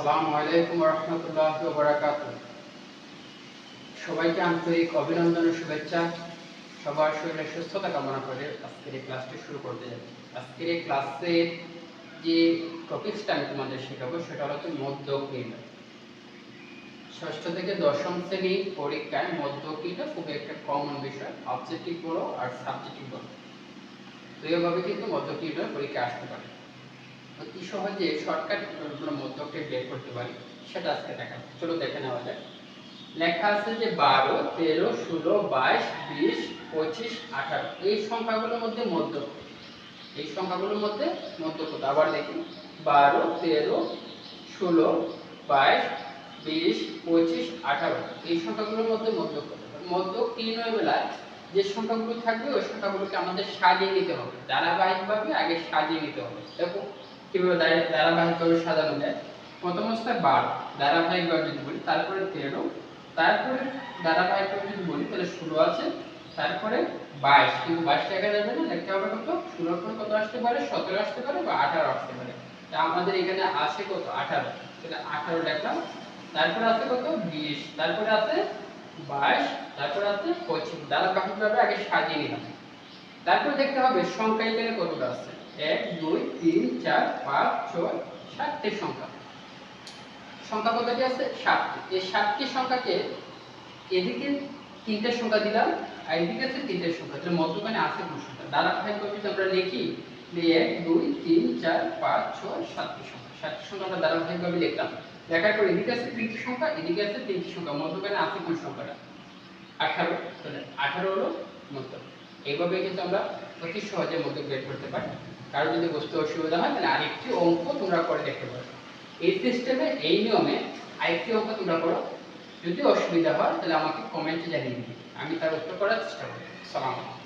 আসসালামু আলাইকুম রহমতুল্লাহ বারাকাত সবাইকে আন্তরিক অভিনন্দন ও শুভেচ্ছা। সবার শরীরে সুস্থতা কামনা করে আজকের এই ক্লাসটি শুরু করতে আজকের এই ক্লাসের যে টপিকসটা আমি তোমাদের শেখাবো সেটা হচ্ছে মধ্যক্রিয়া ষষ্ঠ থেকে দশম শ্রেণি পরীক্ষায় মধ্যক্রিয়া খুবই একটা কমন বিষয় অবজেক্টিভ বলো আর সাবজেক্টিভ বলো। তো এইভাবে কিন্তু মধ্যক্রিয়া পরীক্ষা আসতে পারে। অতি সহজে শর্টকাট আমরা মধ্যককে বের করতে পারি, সেটা আজকে দেখা চলো দেখে নেওয়া যাক। লেখা আছে যে বারো, তেরো, ষোলো, বাইশ, বিশ, পঁচিশ, আঠারো। এই সংখ্যাগুলোর মধ্যে মধ্য এই সংখ্যাগুলোর মধ্যে মধ্য কত আবার দেখি। বারো, তেরো, ষোলো, বাইশ, বিশ, পঁচিশ, আঠারো। এই সংখ্যাগুলোর মধ্যে মধ্য কত মধ্য তিনের বেলায় যে সংখ্যাগুলো থাকবে, ওই সংখ্যাগুলোকে আমাদের সাজিয়ে নিতে হবে। ধারাবাহিকভাবে আগে সাজিয়ে নিতে হবে। দেখো কীভাবে ধারা- ধারাবাহিকভাবে সাজানো যায় প্রথম অবস্থায় বারো ধারাবাহিকভাবে যদি বলি, তারপরে তেরো, তারপরে ধারাবাহিকভাবে যদি বলি, তাহলে ষোলো আছে, তারপরে বাইশ, কিন্তু বাইশ টাকা যাবে না, দেখতে হবে কত? ষোলোর পর কত আসতে পারে? সতেরো আসতে পারে বা আঠারো আসতে পারে। তা আমাদের এখানে আছে কত? আঠারো। তাহলে আঠারো দেখলাম তারপরে আছে কত? বিশ। তারপরে আছে বাইশ। তারপরে আছে পঁচিশ। ধারাবাহিকভাবে আগে সাজিয়ে নিলাম। তারপরে দেখতে হবে, সংখ্যা এখানে কতটা আছে? এক, দুই, তিন, চার, পাঁচ, ছয়, সাতটি সংখ্যা। সংখ্যা কতটি আছে? সাতটি। এই সাতটি সংখ্যাকে এদিকে তিনটে সংখ্যা দিলাম, আর এদিকে আছে তিনটে সংখ্যা। তাহলে মধ্যখানে আছে কোন সংখ্যা? ধারাবাহিক যদি আমরা লিখি যে এক, দুই, তিন, চার, পাঁচ, ছয়, সাতটি সংখ্যা। সাতটি সংখ্যা আমরা ধারাবাহিকভাবে লিখলাম। লেখার পর এদিকে আছে তিনটি সংখ্যা, এদিকে আছে তিনটি সংখ্যা। মধ্যখানে আছে কোন সংখ্যাটা? আঠারো। তাহলে আঠারো হলো মধ্য এইভাবে কিন্তু আমরা অতি সহজে মধ্যে বের করতে পারি। কারও যদি বুঝতে অসুবিধা হয়, তাহলে আরেকটি অঙ্ক তোমরা করে দেখতে পারো। এই সিস্টেমে এই নিয়মে আরেকটি অঙ্ক তোমরা করো। যদি অসুবিধা হয়, তাহলে আমাকে কমেন্টে জানিয়ে দিবে। আমি তার উত্তর করার চেষ্টা করব। সালাম আলাইকুম।